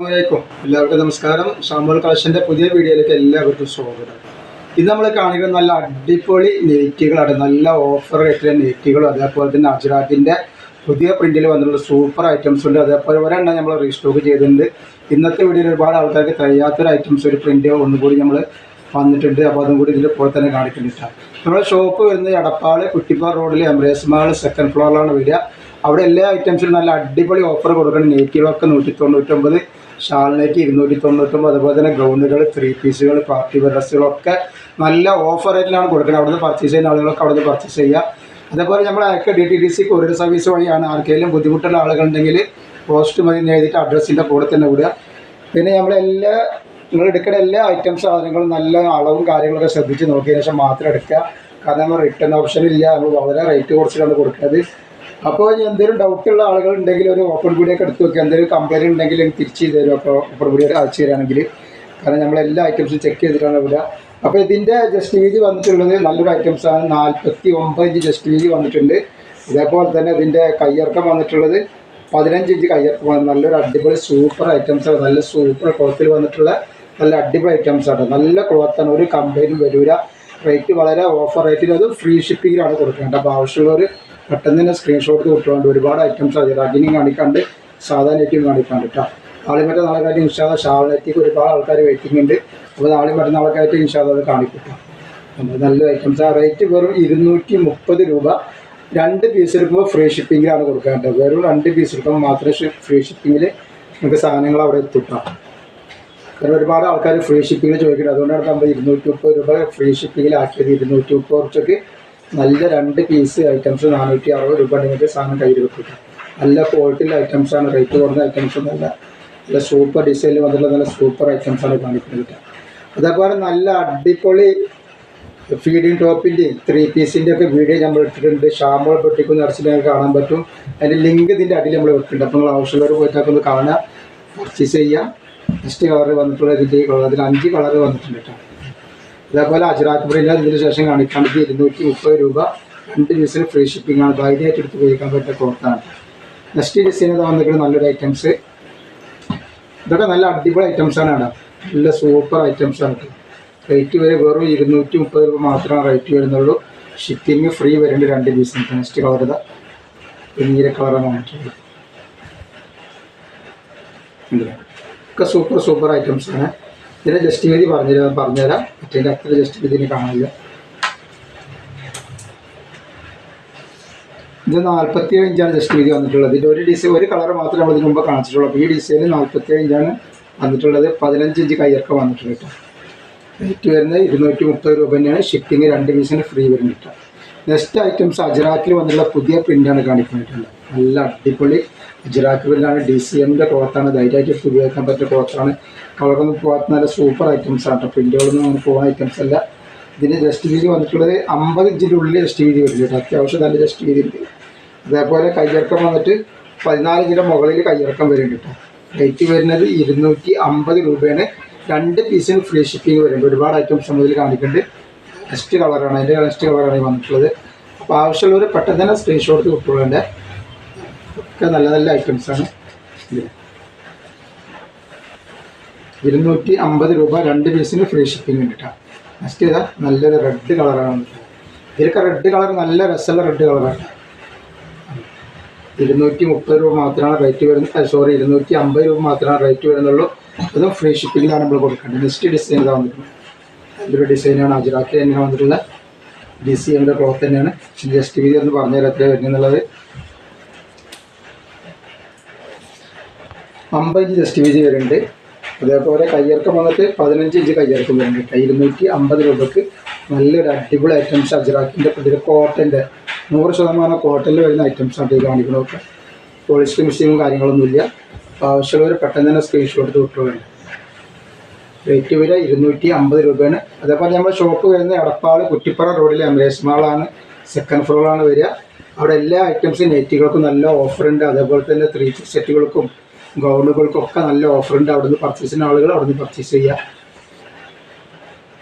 അസ്സലാമലൈക്കും എല്ലാവർക്കും നമസ്കാരം. ഷാമുൽ കാശിന്റെ പുതിയ വീഡിയോയിലേക്ക് എല്ലാവർക്കും സ്വാഗതം. ഇത് നമ്മൾ കാണിക്കുന്ന നല്ല അടിപൊളി നെയ്റ്റുകളാണ് നല്ല ഓഫർ റേറ്റിലെ നെയ്റ്റുകളും അതേപോലെ തന്നെ അജറാത്തിന്റെ പുതിയ പ്രിന്റിൽ വന്നിട്ടുള്ള സൂപ്പർ ഐറ്റംസ് ഉണ്ട്. അതേപോലെ ഒരെണ്ണം നമ്മൾ റീസ്റ്റോക്ക് ചെയ്തിട്ടുണ്ട്. ഇന്നത്തെ വീഡിയോയിൽ ഒരുപാട് ആൾക്കാർക്ക് തയ്യാത്തൊരു ഐറ്റംസ് ഒരു പ്രിന്റ് ഒന്നുകൂടി നമ്മൾ വന്നിട്ടുണ്ട്. അപ്പോൾ അതും കൂടി ഇതിൽ പോലെ തന്നെ കാണിക്കുന്നുണ്ട് നമ്മുടെ ഷോപ്പ് വരുന്നത് എടപ്പാൾ കുട്ടിപ്പാറ റോഡിൽ എംബ്രേസ് മാൾ സെക്കൻഡ് ഫ്ലോറിലാണ് വരിക. അവിടെ എല്ലാ ഐറ്റംസിലും നല്ല അടിപൊളി ഓഫർ കൊടുക്കണം നെയ്റ്റുകളൊക്കെ നൂറ്റി തൊണ്ണൂറ്റൊമ്പത് ഷാൾനെറ്റ് ഇരുന്നൂറ്റി തൊണ്ണൂറ്റൊമ്പത് അതുപോലെ തന്നെ ഗൗണുകൾ ത്രീ പീസുകൾ പാർട്ടി ഡ്രസ്സുകളൊക്കെ നല്ല ഓഫർ റേറ്റിലാണ് കൊടുക്കുന്നത്. അവിടുന്ന് പർച്ചേസ് ചെയ്യുന്ന ആളുകളൊക്കെ അവിടുന്ന് പർച്ചേസ് ചെയ്യുക. അതേപോലെ നമ്മൾ അയക്ക D T D C courier service വഴിയാണ് ആർക്കെങ്കിലും ബുദ്ധിമുട്ടുള്ള ആളുകളുണ്ടെങ്കിൽ പോസ്റ്റ് മതി എഴുതിയിട്ട് അഡ്രസ്സിന്റെ കൂടെ തന്നെ വിടുക. പിന്നെ നമ്മളെല്ലാ നിങ്ങൾ എടുക്കുന്ന എല്ലാ ഐറ്റം സാധനങ്ങളും നല്ല അളവും കാര്യങ്ങളൊക്കെ ശ്രദ്ധിച്ച് നോക്കിയതിനു ശേഷം മാത്രം എടുക്കുക. കാരണം റിട്ടേൺ ഓപ്ഷൻ ഇല്ല. നമ്മൾ വളരെ റേറ്റ് കുറച്ചിട്ടാണ് കൊടുക്കുന്നത്. അപ്പോൾ എന്തെങ്കിലും ഡൗട്ടുള്ള ആളുകൾ ഉണ്ടെങ്കിൽ ഒരു ഓപ്പൺ ബുഡിയൊക്കെ എടുത്ത് വെക്കുക എന്തെങ്കിലും കംപ്ലൈന്റ് ഉണ്ടെങ്കിൽ എനിക്ക് തിരിച്ച് തരും അപ്പോൾ ഓപ്പൺ വീഡിയോ അയച്ചു തരാണെങ്കിൽ. കാരണം നമ്മൾ എല്ലാ ഐറ്റംസും ചെക്ക് ചെയ്തിട്ടാണ് ഇവിടെ. അപ്പോൾ ഇതിന്റെ ജസ്റ്റ് വീതി വന്നിട്ടുള്ളത് നല്ലൊരു ഐറ്റംസാണ് നാൽപ്പത്തി ഒമ്പത് ഇഞ്ച് ജസ്റ്റ് വീതി വന്നിട്ടുണ്ട്. ഇതേപോലെ തന്നെ ഇതിന്റെ കയ്യിറക്കം വന്നിട്ടുള്ളത് പതിനഞ്ച് ഇഞ്ച് കയ്യിറക്കം നല്ലൊരു അടിപൊളി സൂപ്പർ ഐറ്റംസ് ആണ്. നല്ല സൂപ്പർ ക്ലോത്തിൽ വന്നിട്ടുള്ള നല്ല അടിപൊളി ഐറ്റംസ് ആണ്. നല്ല ക്ലോത്താണ് ഒരു കമ്പനിയും വരില്ല റേറ്റ് വളരെ ഓഫർ റേറ്റിൽ അത് ഫ്രീ ഷിപ്പിങ്ങിലാണ് കൊടുക്കുന്നത് അപ്പോൾ ആവശ്യമുള്ളവർ പെട്ടെന്ന് തന്നെ സ്ക്രീൻഷോട്ട് കൊടുത്തുകൊണ്ട് ഒരുപാട് ഐറ്റംസ് അതിൽ അഗ്നിയും കാണിക്കാണ്ട് സാധാ നെറ്റും കാണിക്കാണ്ട് കേട്ടോ നാളെ മറ്റേ നാളെ കാര്യം ഇൻഷാദ ഷാൾ നെറ്റിക്ക് ഒരുപാട് ആൾക്കാർ വെയിറ്റിംഗ് ഉണ്ട്. അപ്പോൾ നാളെ മറ്റന്നാളെ ആയിട്ട് ഇൻഷാദ അത് കാണിക്കും അപ്പോൾ നല്ല ഐറ്റംസ് ആ. റേറ്റ് വെറും ഇരുന്നൂറ്റി മുപ്പത് രൂപ. രണ്ട് പീസ് എടുക്കുമ്പോൾ ഫ്രീ ഷിപ്പിങ്ങിലാണ് കൊടുക്കേണ്ടത് വെറും രണ്ട് പീസ് എടുക്കുമ്പോൾ മാത്രമേ ഫ്രീ ഷിപ്പിങ്ങിൽ നമുക്ക് സാധനങ്ങൾ അവിടെ എത്തിക്കാം കാരണം ഒരുപാട് ആൾക്കാർ ഫ്രീ ഷിപ്പിങ്ങിൽ ചോദിക്കുന്നത് അതുകൊണ്ടാണ് നമ്മൾ ഇരുന്നൂറ്റി മുപ്പത് രൂപ ഫ്രീ ഷിപ്പിങ്ങിലാക്കിയത് ഇരുന്നൂറ്റി മുപ്പത് കുറച്ചൊക്കെ നല്ല രണ്ട് പീസ് ഐറ്റംസ് നാനൂറ്റി അറുപത് രൂപ നിങ്ങൾക്ക് സാധനം കയ്യിൽ വെക്കുക നല്ല ക്വാളിറ്റിയിലെ ഐറ്റംസാണ് റേറ്റ് കുറഞ്ഞ ഐറ്റംസ് നല്ല നല്ല സൂപ്പർ ഡിസൈനിൽ വന്നിട്ടുള്ള നല്ല സൂപ്പർ ഐറ്റംസാണ് കാണിക്കുന്നത് അതേപോലെ നല്ല അടിപൊളി ഫീഡിങ് ടോപ്പിന്റെയും ത്രീ പീസിന്റെ ഒക്കെ വീഡിയോ നമ്മൾ ഇട്ടിട്ടുണ്ട്. ഷാമ്പോൾ പൊട്ടിക്കുന്ന അടച്ചിട്ട് കാണാൻ പറ്റും. അതിന്റെ ലിങ്ക് ഇതിന്റെ അടിയിൽ നമ്മൾ വെക്കുന്നുണ്ട്. അപ്പോൾ നിങ്ങൾ ആവശ്യമുള്ളവർ പോയിട്ടൊക്കെ ഒന്ന് കാണുക. പർച്ചേസ് ചെയ്യുക. നെക്സ്റ്റ് കളർ വന്നിട്ടുള്ള ഇതിന്റെ കളർ അതിൽ അഞ്ച് കളർ വന്നിട്ടുണ്ട് കേട്ടോ. അതേപോലെ അജറാത്ത് പ്രിന്റ് ഇതിന് ശേഷം കാണിക്കാണ്ട് ഇരുന്നൂറ്റി മുപ്പത് രൂപ. രണ്ട് പീസിന് ഫ്രീ ഷിപ്പിംഗ് ആണ്. ധൈര്യമായിട്ട് എടുത്ത് ഉപയോഗിക്കാൻ പറ്റിയ ക്ലോത്താണ് നെക്സ്റ്റ് ഡിസൈൻ വന്നിട്ട് നല്ലൊരു ഐറ്റംസ് ഇതൊക്കെ നല്ല അടിപൊളി ഐറ്റംസ് ആണ് നല്ല സൂപ്പർ ഐറ്റംസ് ആണ് റേറ്റ് വരെ വെറും ഇരുന്നൂറ്റി മുപ്പത് രൂപ മാത്രമാണ് റേറ്റ് വരുന്നുള്ളൂ. ഷിപ്പിംഗ് ഫ്രീ വരുന്നുണ്ട് രണ്ട് പീസിന് നെക്സ്റ്റ് കളർ ഇതാ. നീല കളറാണ് ഉണ്ടല്ലേ? ഒക്കെ സൂപ്പർ സൂപ്പർ ഐറ്റംസ് ആണ്. ഇതിന്റെ ജസ്റ്റ് വീതി പറഞ്ഞുതരാം പറഞ്ഞുതരാം. മറ്റേ അത്ര ജസ്റ്റ് വീതിന് കാണില്ല ഇത് നാൽപ്പത്തി അഞ്ചാണ് ജസ്റ്റ് വീതി വന്നിട്ടുള്ളത്. ഇതിന്റെ ഒരു ഡിസൈൻ ഒരു കളർ മാത്രമേ നമ്മൾ ഇതിന് മുമ്പ് കാണിച്ചിട്ടുള്ളൂ. അപ്പോൾ ഈ ഡിസൈന് നാൽപ്പത്തി അഞ്ചാണ് വന്നിട്ടുള്ളത്. പതിനഞ്ച് ഇഞ്ച് കയ്യൊക്കെ വന്നിട്ടുണ്ട് കേട്ടോ. റേറ്റ് വരുന്നത് ഇരുന്നൂറ്റി മുപ്പത് രൂപ തന്നെയാണ്. ഷിപ്പിംഗ് രണ്ട് പീസിന് ഫ്രീ വരുന്നുണ്ട് നെക്സ്റ്റ് ഐറ്റംസ് അജറാക്കിൽ വന്നിട്ടുള്ള പുതിയ പ്രിന്റാണ് കാണിക്കുന്നിട്ടുള്ളത് നല്ല അടിപൊളി അജറാക്ക് പ്രിന്റാണ് ഡി സി എമ്മിന്റെ ക്ലോത്താണ് ധൈര്യമായിട്ട് ഉപയോഗിക്കാൻ പറ്റിയ ക്ലോത്താണ് കളറൊന്നും പോകാത്ത നല്ല സൂപ്പർ ഐറ്റംസ് ആണ് കേട്ടോ പ്രിന്റുകളൊന്നും അങ്ങനെ പോകുന്ന ഐറ്റംസ് അല്ല. ഇതിന് ജസ്റ്റ് വീതി വന്നിട്ടുള്ളത് അമ്പത് ഇഞ്ചിന്റെ ഉള്ളിൽ ജസ്റ്റ് വീതി വരും കേട്ടോ അത്യാവശ്യം നല്ല ജസ്റ്റ് വീതി ഉണ്ട്. അതേപോലെ കയ്യിറക്കം വന്നിട്ട് പതിനാല് ഇഞ്ചിന്റെ മുകളിൽ കയ്യിറക്കം വരും കേട്ടോ റേറ്റ് വരുന്നത് ഇരുന്നൂറ്റി അമ്പത് രൂപയാണ്. രണ്ട് പീസിന് ഫ്രീ ഷിപ്പിംഗ് വരുന്നുണ്ട്. ഒരുപാട് ഐറ്റംസ് നമ്മളിൽ കാണിക്കുന്നുണ്ട്. ജസ്റ്റ് കളറാണ് അതിന്റെ ജസ്റ്റ് കളറാണ് വന്നിട്ടുള്ളത്. അപ്പോൾ ആവശ്യമുള്ളവർ പെട്ടെന്ന് തന്നെ സ്ക്രീൻഷോട്ട് കിട്ടുള്ളതിന്റെ ഒക്കെ നല്ല നല്ല ഐറ്റംസാണ് ആണ്. ഇരുന്നൂറ്റി അമ്പത് രൂപ രണ്ട് പീസിന് ഫ്രീ ഷിപ്പിംഗ് കേട്ടോ. നെക്സ്റ്റ് ചെയ്താൽ നല്ലൊരു റെഡ് കളറാണ് വന്നിട്ടുള്ളത് ഇതിലൊക്കെ റെഡ് കളർ നല്ല രസമുള്ള റെഡ് കളറാണ് ഇരുന്നൂറ്റി മുപ്പത് രൂപ മാത്രമാണ് റേറ്റ് വരുന്നത്. സോറി ഇരുന്നൂറ്റി അമ്പത് രൂപ മാത്രമാണ് റേറ്റ് വരുന്നുള്ളൂ. അതും ഫ്രീ ഷിപ്പിങ്ങിലാണ് നമ്മൾ കൊടുക്കേണ്ടത്. നെക്സ്റ്റ് ഡിസൈൻ ഇതാ വന്നിട്ടുണ്ട് നല്ലൊരു ഡിസൈനാണ് അജിറാക്കി തന്നെയാണ് വന്നിട്ടുള്ള ഡി സി എമ്മിന്റെ ക്ലോത്ത് തന്നെയാണ്. ജസ്റ്റ് വീതി ഒന്ന് പറഞ്ഞുതരാം എത്ര വരുന്നുള്ളത് അമ്പത് ഇഞ്ച് ജസ്റ്റ് വീതി വരുന്നുണ്ട്. അതേപോലെ കയ്യിറക്കം വന്നിട്ട് പതിനഞ്ച് ഇഞ്ച് കയ്യിറക്കം വരുന്നുണ്ട്. ഇരുന്നൂറ്റി അമ്പത് രൂപക്ക് നല്ലൊരു അടിപൊളി ഐറ്റംസ് അജറാക്കിന്റെ പുതിയ കോട്ടന്റെ നൂറ്. ശതമാനം കോട്ടനിൽ വരുന്ന ഐറ്റംസ് ആണ് ഈ കാണിക്കണമൊക്കെ പോളിസ്റ്റർ മിഷീനും കാര്യങ്ങളൊന്നുമില്ല ആവശ്യമുള്ളവർ പെട്ടെന്ന് തന്നെ സ്ക്രീൻഷോട്ട് വിട്ടുകൊണ്ട് റേറ്റ് വില ഇരുന്നൂറ്റി അമ്പത് രൂപയാണ്. അതേപോലെ നമ്മുടെ ഷോപ്പ് വരുന്നത് എടപ്പാട് കുറ്റിപ്പുറ റോഡിലെ എംറേസ് മാളാണ് സെക്കൻഡ് ഫ്ലോറാണ് വരിക. അവിടെ എല്ലാ ഐറ്റംസും നെറ്റുകൾക്കും നല്ല ഓഫറുണ്ട് അതേപോലെ തന്നെ ത്രീ സെറ്റുകൾക്കും ഗൗണുകൾക്കും നല്ല നല്ല ഉണ്ട് അവിടുന്ന് പർച്ചേസ് ചെയ്യുന്ന ആളുകൾ അവിടുന്ന് പർച്ചേസ് ചെയ്യുക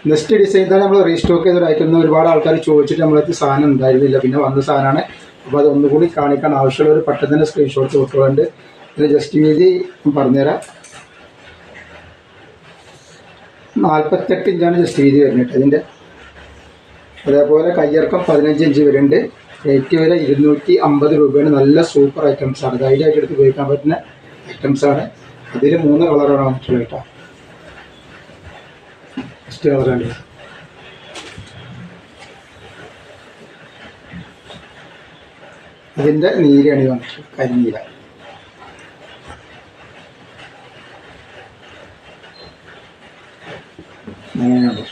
നെക്സ്റ്റ് ഡിസൈൻ തന്നെ നമ്മൾ റീസ്റ്റോക്ക് ചെയ്ത് അയക്കുന്ന ഒരുപാട് ആൾക്കാർ ചോദിച്ചിട്ട് നമ്മളത് സാധനം ഉണ്ടായിരുന്നില്ല. പിന്നെ വന്ന സാധനമാണ് അപ്പോൾ അത് ഒന്നുകൂടി കാണിക്കാൻ ഒരു പെട്ടെന്ന് തന്നെ സ്ക്രീൻഷോട്ട് കൊടുക്കുന്നുണ്ട് ഇതിന് ജസ്റ്റ് വീതി പറഞ്ഞുതരാം. നാൽപ്പത്തെട്ട് ഇഞ്ചാണ് ജസ്റ്റ് വീതി വരുന്നത്. ഇതിന്റെ അതേപോലെ കയ്യിറക്കം പതിനഞ്ച് ഇഞ്ച് വരുന്നുണ്ട്. റേറ്റ് വരെ ഇരുന്നൂറ്റി അമ്പത് രൂപയാണ്. നല്ല സൂപ്പർ ഐറ്റംസ് ആണ്. ധൈര്യമായിട്ട് എടുത്ത് ഉപയോഗിക്കാൻ പറ്റുന്ന ഐറ്റംസ് ആണ്. ഇതിൽ മൂന്ന് കളറാണ് വന്നിട്ടുള്ളത് കേട്ടോ ഫസ്റ്റ് കളറാണ് അതിന്റെ നീലയാണ് ഈ വന്നിട്ടുള്ളത്. കരിനീല. അങ്ങനെയാണ്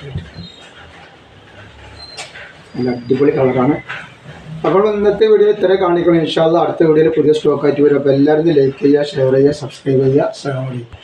നല്ല അടിപൊളി കളറാണ് അപ്പോൾ ഇന്നത്തെ വീഡിയോ ഇത്ര കാണിക്കണം. ഇൻഷാല്ല അടുത്ത വീഡിയോയിൽ പുതിയ സ്റ്റോക്ക് ആയിട്ട് വരും. അപ്പോൾ എല്ലാവരും ലൈക്ക് ചെയ്യുക ഷെയർ ചെയ്യുക സബ്സ്ക്രൈബ് ചെയ്യുക. അലൈക്കും.